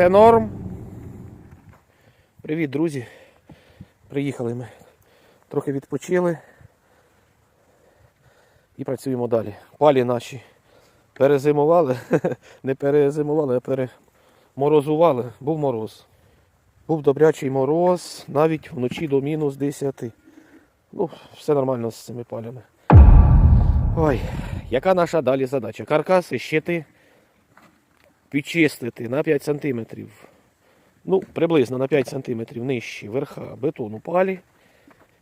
Все норм. Привіт, друзі. Приїхали ми. Трохи відпочили. І працюємо далі. Палі наші перезимували. Не перезимували, а переморозували. Був мороз. Був добрячий мороз, навіть вночі до мінус 10. Ну, все нормально з цими палями. Ой, яка наша далі задача? Каркаси, щити підчистити на 5 см. Ну, приблизно на 5 см нижче верха бетону палі.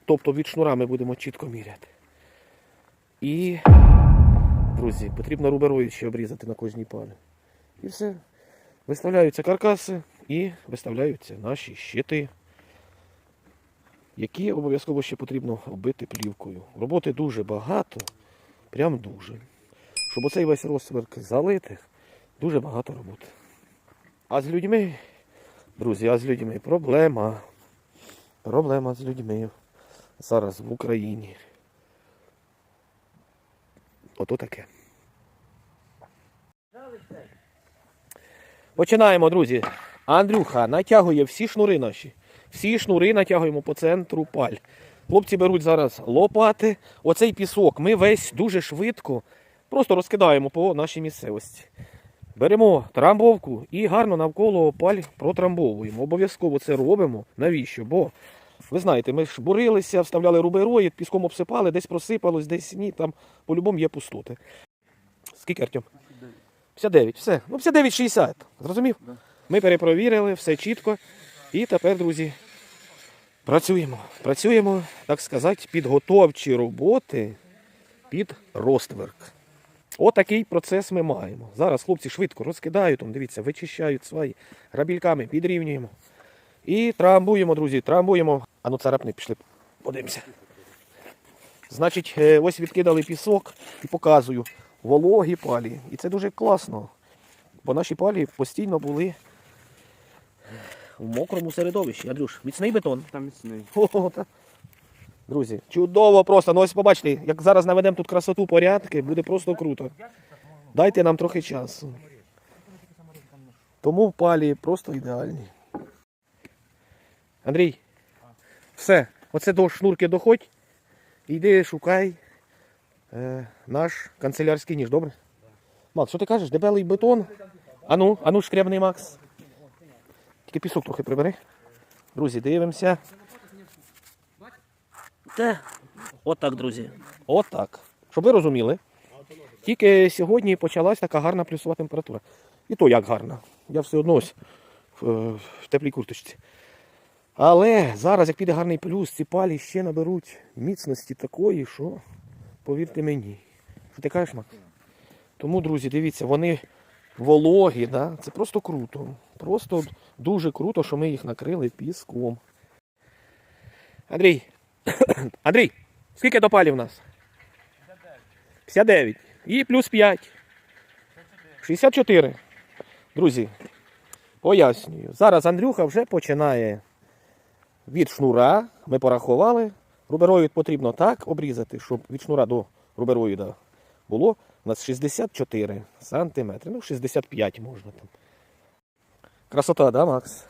Тобто від шнура ми будемо чітко міряти. І, друзі, потрібно руберою ще обрізати на кожній палі. І все. Виставляються каркаси і виставляються наші щити, які обов'язково ще потрібно оббити плівкою. Роботи дуже багато, прям дуже. Щоб оцей весь розсверк залити, дуже багато роботи. А з людьми, друзі, а з людьми проблема. Проблема з людьми зараз в Україні. Ото таке. Починаємо, друзі. Андрюха натягує всі шнури наші. Всі шнури натягуємо по центру паль. Хлопці беруть зараз лопати. Оцей пісок ми весь дуже швидко просто розкидаємо по нашій місцевості. Беремо трамбовку і гарно навколо паль протрамбовуємо. Обов'язково це робимо. Навіщо? Бо ви знаєте, ми ж бурилися, вставляли рубероїд, піском обсипали, десь просипалось, десь ні, там по-любому є пустоти. Скільки Артем? 59, все. Ну, 59,60. Зрозумів? Ми перепровірили, все чітко. І тепер, друзі, працюємо. Працюємо, так сказати, підготовчі роботи під ростверк. Отакий процес ми маємо. Зараз хлопці швидко розкидають, он, дивіться, вичищають свої грабільками, підрівнюємо. І трамбуємо, друзі, трамбуємо. А ну царапни, пішли, подивимося. Значить, е, ось відкидали пісок і показую вологі палі. І це дуже класно. Бо наші палі постійно були в мокрому середовищі. Андрюш, міцний бетон. Там міцний. О, та. Друзі, чудово просто. Ну ось побачите, як зараз наведемо тут красоту порядки, буде просто круто. Дайте нам трохи часу. Тому палі просто ідеальні. Андрій, все, оце до шнурки доходь. Йди шукай е, наш канцелярський ніж, добре? Макс, що ти кажеш? Дебелий бетон. Ану, ану, шкрябний Макс. Тільки пісок трохи прибери. Друзі, дивимося. Те. Отак, друзі. Отак. Щоб ви розуміли. Тільки сьогодні почалась така гарна плюсова температура. І то як гарна. Я все одно ось е, в теплій курточці. Але зараз, як піде гарний плюс, ці палі ще наберуть міцності такої, що, повірте мені. Що ти кажеш, Макс? Тому, друзі, дивіться, вони вологі, да? це просто круто. Просто дуже круто, що ми їх накрили піском. Андрій, Андрій, скільки до палів у нас? 59. І плюс 5. 64. Друзі, пояснюю. Зараз Андрюха вже починає від шнура. Ми порахували. Рубероїд потрібно так обрізати, щоб від шнура до рубероїда було у нас 64 сантиметри. Ну, 65 можна там. Красота, да, Макс?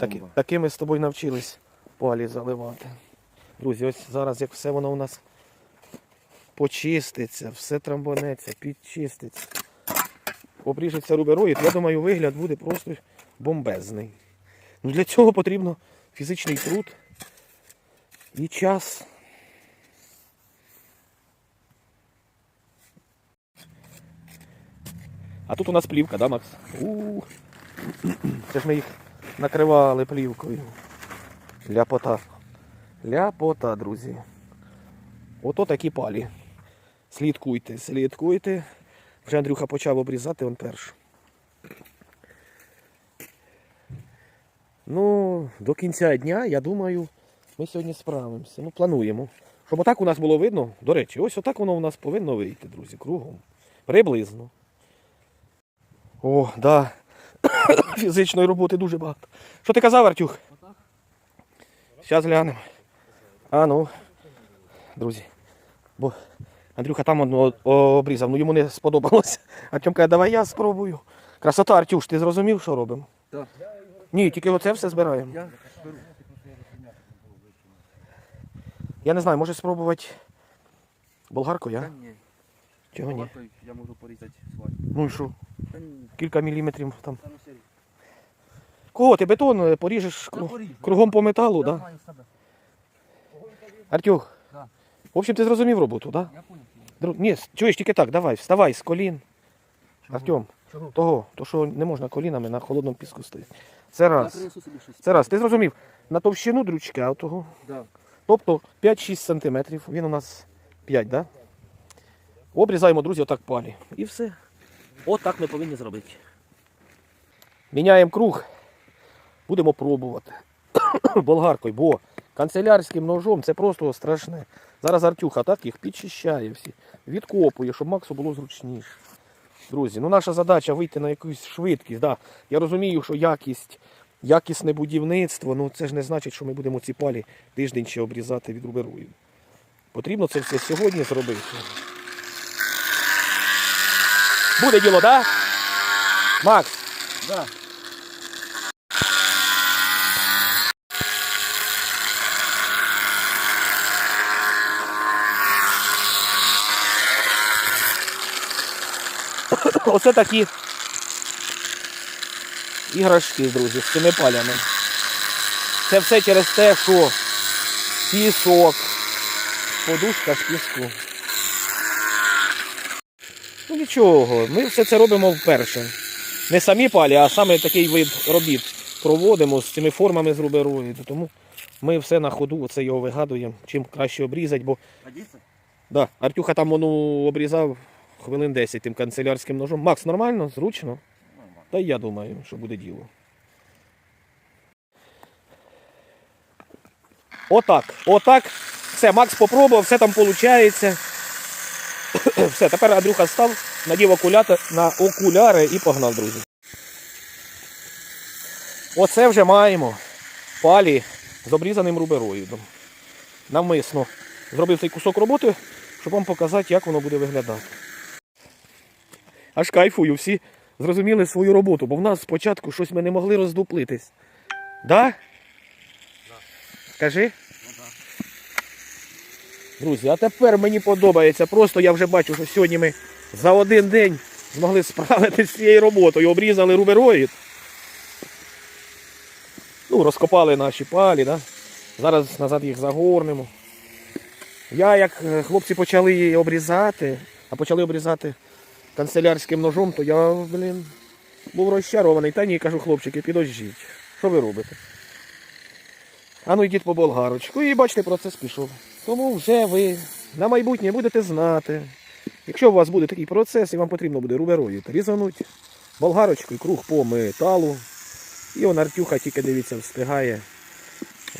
Таки, Бомба. таки ми з тобою навчились палі заливати. Друзі, ось зараз як все воно у нас почиститься, все трамбонеться, підчиститься. Обріжеться рубероїд, я думаю, вигляд буде просто бомбезний. Ну, для цього потрібно фізичний труд і час. А тут у нас плівка, да, Макс? у Це ж ми їх накривали плівкою. Ляпота. Ляпота, друзі. Ото такі палі. Слідкуйте, слідкуйте. Вже Андрюха почав обрізати он першу. Ну, до кінця дня, я думаю, ми сьогодні справимося. Ну, плануємо. Щоб отак у нас було видно. До речі, ось отак воно у нас повинно вийти, друзі, кругом. Приблизно. О, да. Фізичної роботи дуже багато. Що ти казав, Артюх? Зараз глянемо. А ну, друзі. Бо Андрюха там одну обрізав, ну йому не сподобалося. Артем каже, давай я спробую. Красота, Артюш, ти зрозумів, що робимо? Так. Ні, тільки оце все збираємо. Я беру. Я не знаю, може спробувати болгарку, Та я? ні. Чого ні? Я можу порізати свадьбу. Ну і що? Та ні. Кілька міліметрів там. Та ну. Кого? Ти бетон е, поріжеш кру- поріжу. кругом по металу, так? Да? знаю себе. Артюх, Да. в общем, ти зрозумів роботу, так? Я понял. Да? Дру- Ні, чуєш тільки так, давай, вставай з колін. Артем, Чого? того, то що не можна колінами на холодному піску стояти. Це Я раз. принесу собі щось. Це раз. Ти зрозумів, на товщину дрючка того. Да. Тобто 5-6 сантиметрів. Він у нас 5, да? Обрізаємо, друзі, отак палі. І все. Отак ми повинні зробити. Міняємо круг. Будемо пробувати. Болгаркою, бо канцелярським ножом це просто страшне. Зараз Артюха так їх підчищає всі, відкопує, щоб Максу було зручніше. Друзі, ну наша задача вийти на якусь швидкість. Да. Я розумію, що якість, якісне будівництво, ну це ж не значить, що ми будемо ці палі тиждень ще обрізати від руберою. Потрібно це все сьогодні зробити. Буде діло, так? Да? Макс, Да. Оце такі іграшки, друзі, з цими палями. Це все через те, що пісок, подушка з піску. Ну нічого, ми все це робимо вперше. Не самі палі, а саме такий вид робіт проводимо з цими формами з руберою. Тому ми все на ходу, оце його вигадуємо, чим краще обрізати, бо? Да, Артюха там воно обрізав хвилин 10 тим канцелярським ножом. Макс, нормально, зручно? Нормально. Та й я думаю, що буде діло. Отак, отак. Все, Макс попробував, все там виходить. Все, тепер Андрюха став, надів окуляри, на окуляри і погнав, друзі. Оце вже маємо палі з обрізаним рубероїдом. Навмисно зробив цей кусок роботи, щоб вам показати, як воно буде виглядати. Аж кайфую, всі зрозуміли свою роботу, бо в нас спочатку щось ми не могли роздуплитись. Да? Скажи? Друзі, а тепер мені подобається. Просто я вже бачу, що сьогодні ми за один день змогли справитися з цією роботою. Обрізали рубероїд. Ну, розкопали наші палі, да? зараз назад їх загорнемо. Я, як е, хлопці почали її обрізати, а почали обрізати канцелярським ножом, то я, блін, був розчарований. Та ні, кажу, хлопчики, підождіть. Що ви робите? А ну йдіть по болгарочку. І бачите, процес пішов. Тому вже ви на майбутнє будете знати. Якщо у вас буде такий процес і вам потрібно буде руберою різануть болгарочкою круг по металу. І он Артюха тільки дивіться, встигає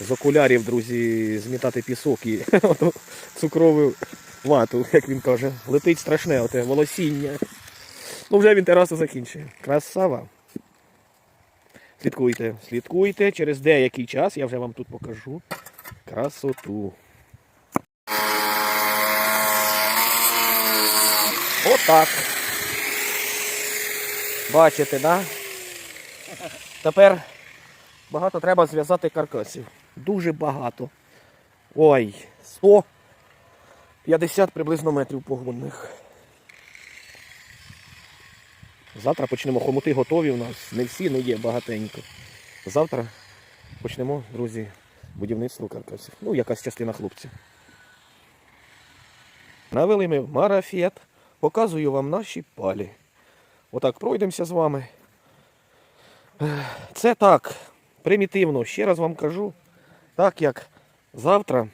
з окулярів, друзі, змітати пісок і цукрову вату, як він каже. Летить страшне оте волосіння. Ну вже він терасу закінчує. Красава. Слідкуйте, слідкуйте. Через деякий час я вже вам тут покажу красоту. Отак. Бачите, да? Тепер багато треба зв'язати каркасів. Дуже багато. Ой, 150 приблизно метрів погодних. Завтра почнемо хомути готові у нас. Не всі, але є багатенько. Завтра почнемо, друзі, будівництво каркасів. Ну, якась частина хлопців. Навели ми марафет. Показую вам наші палі. Отак пройдемося з вами. Це так, примітивно, ще раз вам кажу, так як завтра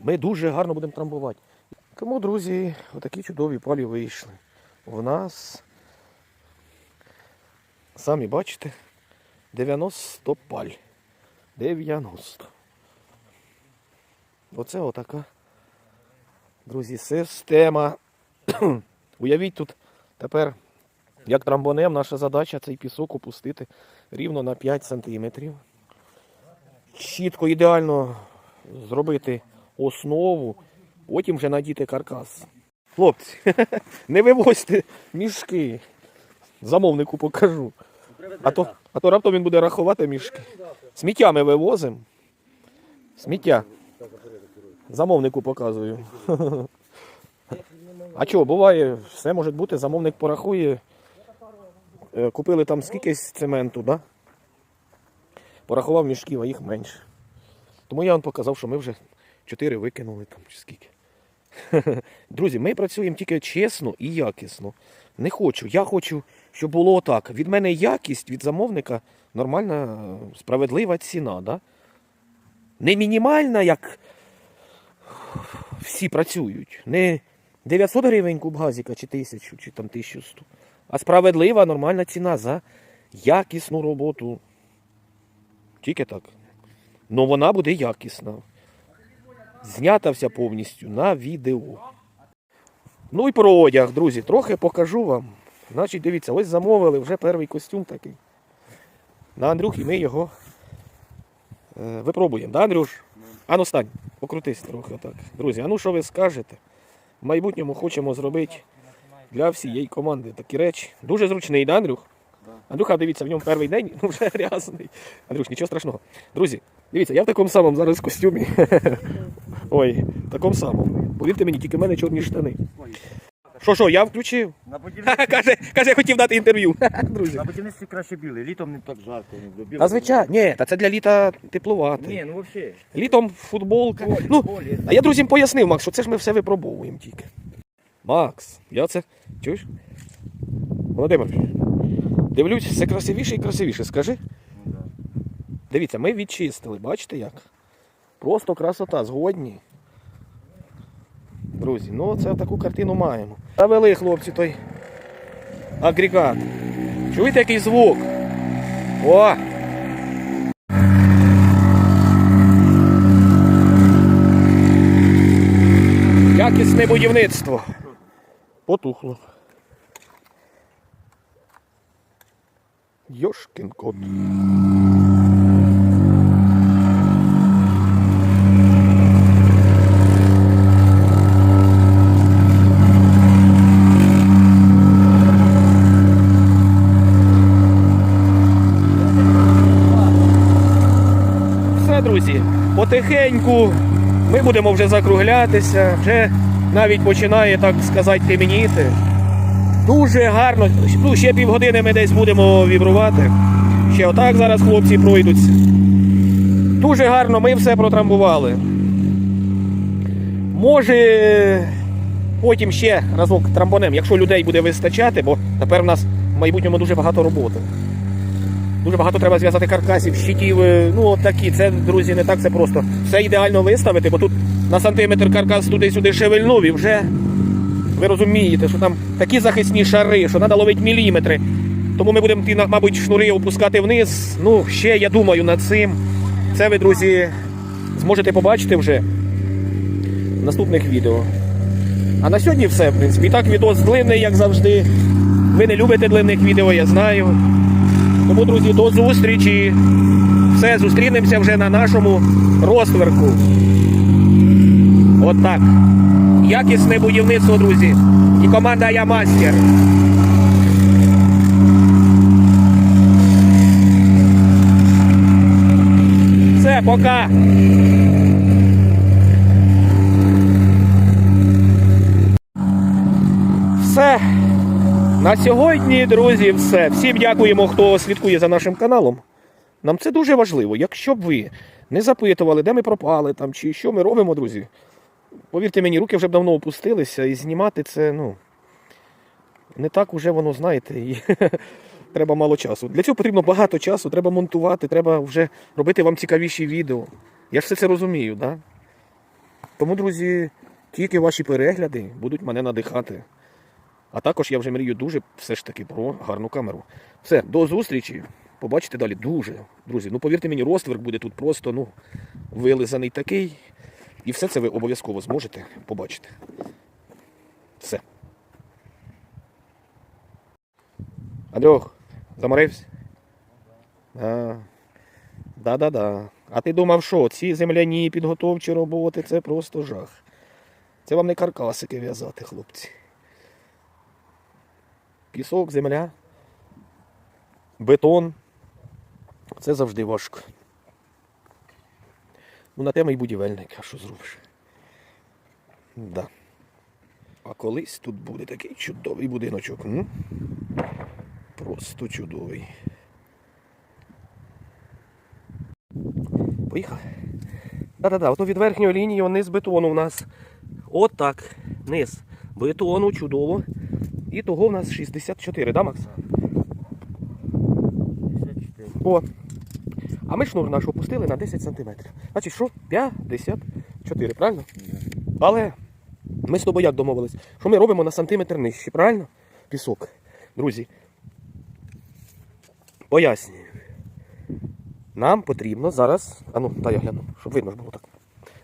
ми дуже гарно будемо трамбувати. Тому, друзі, отакі чудові палі вийшли. У нас, самі бачите, 90 паль. 90. Оце отака, друзі, система. Уявіть тут тепер, як трамбонем, наша задача цей пісок опустити рівно на 5 сантиметрів. Чітко, ідеально зробити основу, потім вже надіти каркас. Хлопці, не вивозьте мішки. Замовнику покажу. А то, а то раптом він буде рахувати мішки. Сміття ми вивозимо. Сміття. Замовнику показую. А чого, буває, все може бути, замовник порахує. Е, Купили там скількись цементу, да? Порахував мішків, а їх менше. Тому я вам показав, що ми вже 4 викинули там чи скільки. Друзі, ми працюємо тільки чесно і якісно. Не хочу. Я хочу, щоб було отак. Від мене якість, від замовника нормальна, справедлива ціна. Да? Не мінімальна, як всі працюють. Не 900 гривень куб газіка, чи 1000, чи там 1100. А справедлива, нормальна ціна за якісну роботу. Тільки так. Ну вона буде якісна. Знята вся повністю на відео. Ну і про одяг, друзі, трохи покажу вам. Значить, дивіться, ось замовили вже перший костюм такий. На Андрюхі ми його е, випробуємо. Да, Андрюш? Ану стань, покрутись трохи так. Друзі, а ну що ви скажете? В майбутньому хочемо зробити для всієї команди такі речі. Дуже зручний, да, Андрюх? Андрюха, дивіться, в ньому перший день, ну вже грязний. Андрюш, нічого страшного. Друзі, дивіться, я в такому самому зараз костюмі. Ой, в такому самому. Повірте мені, тільки в мене чорні штани. Що, що, я включив? На будівництві, каже, каже, я хотів дати інтерв'ю. Друзі. на будівництві краще білий, літом не так жарко. Не. А звичайно, ні, та це для літа теплувати. Ні, ну взагалі. Літом футболка. Полі, Ну, полі. а я друзям пояснив, Макс, що це ж ми все випробовуємо тільки. Макс, я це. Чуєш? Володимир, дивлюсь, все красивіше і красивіше. Скажи. Дивіться, ми відчистили, бачите як? Просто красота, згодні. Друзі, ну це таку картину маємо. Завели хлопці той агрегат. Чуєте який звук? О! Якісне будівництво. Потухло. Йошкін кот. Все, друзі, потихеньку ми будемо вже закруглятися, вже навіть починає, так сказати, темніти. Дуже гарно. Ну, ще півгодини ми десь будемо вібрувати. Ще отак зараз хлопці пройдуться. Дуже гарно ми все протрамбували. Може, потім ще разок трамбонем, якщо людей буде вистачати, бо тепер у нас в майбутньому дуже багато роботи. Дуже багато треба зв'язати каркасів, щитів. е, Ну, от такі. Це, друзі, не так це просто. Все ідеально виставити, бо тут на сантиметр каркас туди-сюди шевельнув і вже ви розумієте, що там такі захисні шари, що треба ловити міліметри. Тому ми будемо ті, мабуть, шнури опускати вниз. Ну, ще я думаю над цим. Це ви, друзі, зможете побачити вже в наступних відео. А на сьогодні все, в принципі. І так відос длинний, як завжди. Ви не любите длинних відео, я знаю. Тому, друзі, до зустрічі. Все, зустрінемося вже на нашому розтверку. От так. Якісне будівництво, друзі. І команда Я Мастер. Все, пока. Все. На сьогодні, друзі, все. Всім дякуємо, хто слідкує за нашим каналом. Нам це дуже важливо. Якщо б ви не запитували, де ми пропали там, чи що ми робимо, друзі. Повірте мені, руки вже б давно опустилися, і знімати це, ну, не так уже воно, знаєте, і треба мало часу. Для цього потрібно багато часу, треба монтувати, треба вже робити вам цікавіші відео. Я ж все це розумію, да? Тому, друзі, тільки ваші перегляди будуть мене надихати. А також я вже мрію дуже все ж таки про гарну камеру. Все, до зустрічі. Побачите далі дуже, друзі. Ну повірте мені, розтверк буде тут просто ну, вилизаний такий. І все це ви обов'язково зможете побачити. Все. Андрюх, заморився? Да-да-да. А ти думав, що ці земляні підготовчі роботи це просто жах. Це вам не каркасики в'язати, хлопці. Пісок, земля. бетон. Це завжди важко. Ну, на тема і будівельник, а що зробиш? Да. А колись тут буде такий чудовий будиночок. М? Просто чудовий. Поїхали. Да-да-да, ото від верхньої лінії низ бетону у нас. От так. Низ бетону, чудово. І того в нас 64, да, Макс? 54. О. А ми шнур наш опустили на 10 см. Значить, що? 54, правильно? Але ми з тобою як домовились, що ми робимо на сантиметр нижче, правильно? Пісок. Друзі. Пояснюю. Нам потрібно зараз. А ну, дай я гляну, щоб видно ж було так.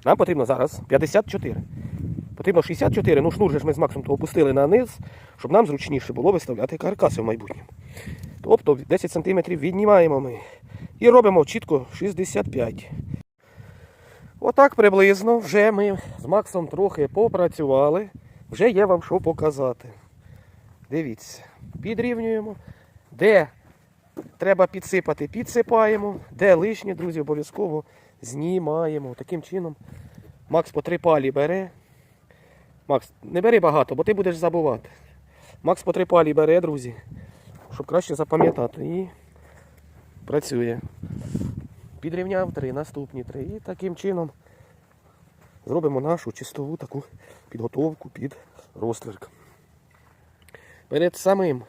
Нам потрібно зараз 54. Потрібно 64, ну шнур же ж ми з Максом опустили на низ, щоб нам зручніше було виставляти каркаси в майбутньому. Тобто 10 см віднімаємо ми. І робимо чітко 65. Отак приблизно вже ми з Максом трохи попрацювали. Вже є вам що показати. Дивіться, підрівнюємо. Де треба підсипати, підсипаємо. Де лишнє, друзі, обов'язково знімаємо. Таким чином Макс по три палі бере. Макс, не бери багато, бо ти будеш забувати. Макс по три палі бере, друзі, щоб краще запам'ятати. І працює. Підрівняв три, наступні три. І таким чином зробимо нашу чистову таку підготовку під розтвірк. Перед самим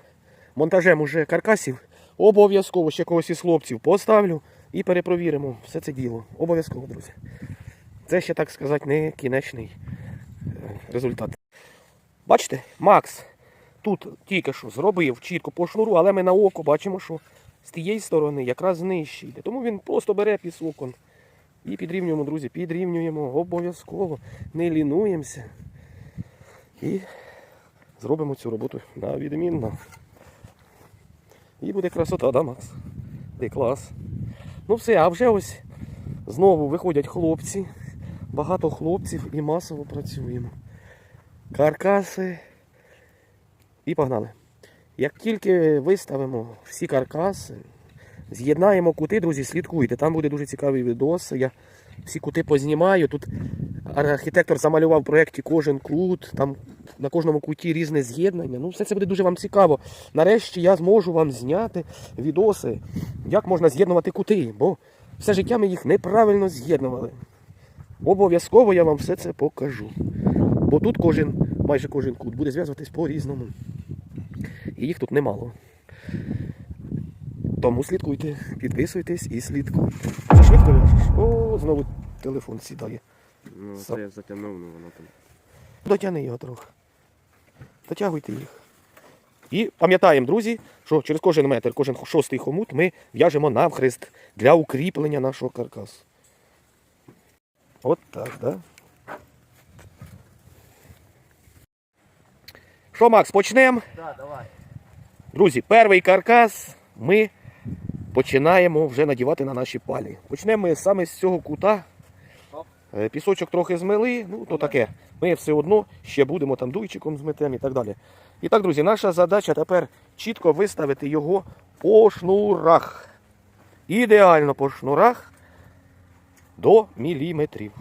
монтажем уже каркасів обов'язково ще когось із хлопців поставлю і перепровіримо все це діло. Обов'язково, друзі. Це ще, так сказати, не кінечний е, результат. Бачите, Макс тут тільки що зробив чітко по шнуру, але ми на око бачимо, що з тієї сторони якраз нижче йде. Тому він просто бере пісок он, і підрівнюємо, друзі, підрівнюємо обов'язково, не лінуємося. І зробимо цю роботу на відмінно. І буде красота, да, Макс? Де клас. Ну все, а вже ось знову виходять хлопці. Багато хлопців і масово працюємо. Каркаси. І погнали. Як тільки виставимо всі каркаси, з'єднаємо кути, друзі, слідкуйте. Там буде дуже цікавий відос. Я всі кути познімаю. Тут архітектор замалював в проєкті кожен кут, там на кожному куті різне з'єднання. Ну, все це буде дуже вам цікаво. Нарешті я зможу вам зняти відоси, як можна з'єднувати кути, бо все життя ми їх неправильно з'єднували. Обов'язково я вам все це покажу. Бо тут кожен, майже кожен кут буде зв'язуватись по-різному. І їх тут немало. Тому слідкуйте, підписуйтесь і слідкуйте. Вже швидко? О, знову телефон сідає. Ну, це я затягнув, ну воно там. Дотягни його трохи. Дотягуйте їх. І пам'ятаємо, друзі, що через кожен метр, кожен шостий хомут ми в'яжемо навхрест для укріплення нашого каркасу. От так, да? Що, Макс, почнемо? Так, давай. Друзі, перший каркас ми починаємо вже надівати на наші палі. Почнемо ми саме з цього кута. Е, Пісочок трохи змили, ну то таке. Ми все одно ще будемо там дуйчиком зметемо і так далі. І так, друзі, наша задача тепер чітко виставити його по шнурах. Ідеально по шнурах до міліметрів.